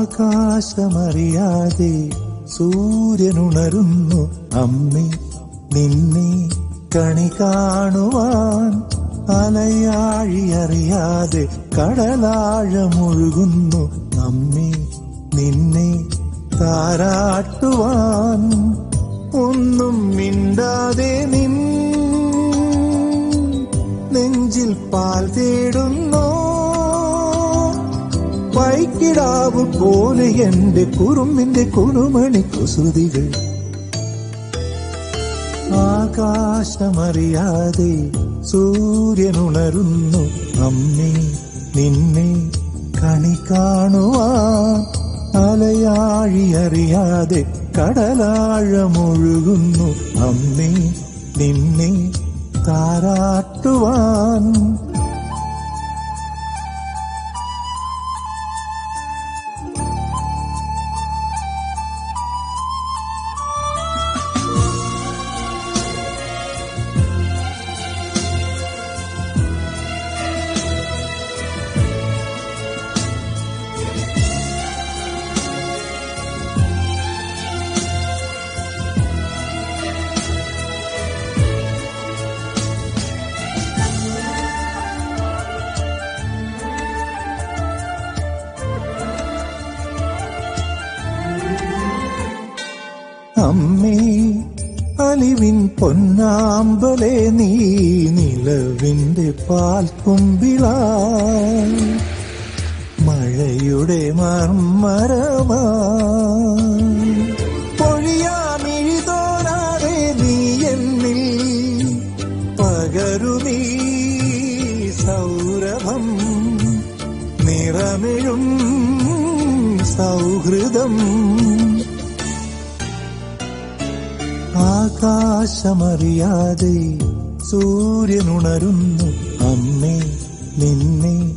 ആകാശമറിയാതെ സൂര്യനുണരുന്നു അമ്മേ നിന്നെ കണി കാണുവാൻ അലയാഴി അറിയാതെ കടലാഴമൊഴുകുന്നു അമ്മേ നിന്നെ താരാട്ടുവാൻ ഒന്നും മിണ്ടാതെ നിൻ നെഞ്ചിൽ പാൽ തേടുന്നു. വൈക്കിടാവ് പോലെ എന്റെ കുറുമ്പിന്റെ കുണുമണി കുസൃതികൾ. ആകാശമറിയാതെ സൂര്യനുണരുന്നു അമ്മേ നിന്നെ കണി കാണുവാൻ. അലയാഴി അറിയാതെ കടലാഴമൊഴുകുന്നു അമ്മേ നിന്നെ താരാട്ടുവാൻ. അമ്മേ അലിവിൻ പൊന്നാമ്പലെ നീ നിലവിന്റെ പാൽക്കുമ്പിള മഴയുടെ മർമരമാ പൊഴിയാമിഴിതോരാതെ നീ എന്നിൽ പകരുമീ സൗരഭം. നിറമിഴും സൗഹൃദം. ആകാശമറിയാതെ സൂര്യനുണരുന്നു. അമ്മേ നിന്നെ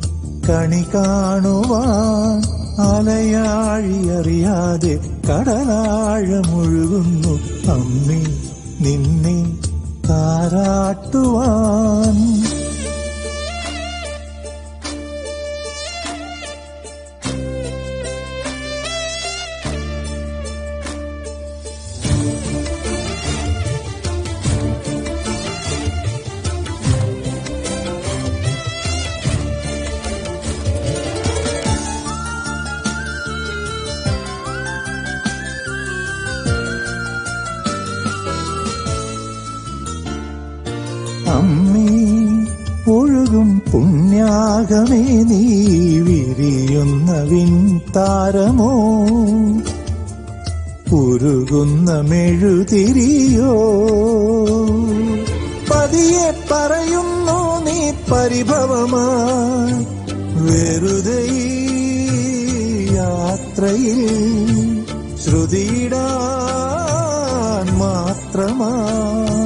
കണി കാണുവാൻ അലയാഴി അറിയാതെ കടലാഴമൊഴുകുന്നു. അമ്മേ നിന്നെ താരാട്ടുവാൻ അമ്മേ ഒഴുകും പുണ്യാകമേ നീ വിരിയുന്ന വിൻതാരമോ ഉരുകുന്ന മെഴുതിരിയോ? പതിയെ പറയുന്നു നീ പരിഭവമാ വെറുതെ യാത്രയിൽ ശ്രുതിയിടാൻ മാത്രമായി.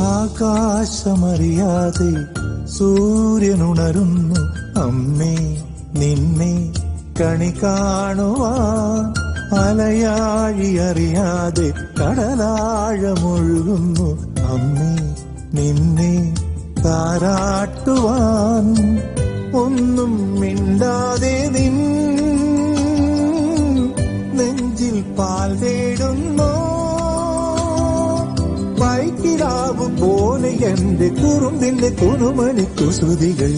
ആകാശമറിയാതെ സൂര്യനുണരുന്നു. അമ്മേ നിന്നെ കണി കാണുവാൻ അലയാഴി അറിയാതെ കടലാഴമൊഴുകുന്നു. അമ്മേ നിന്നെ താരാട്ടുവാൻ ഒന്നും മിണ്ടാതെ നിൻ എന്റെ കുറുമ്പിന്റെ കുറുമണി കുസൃതികൾ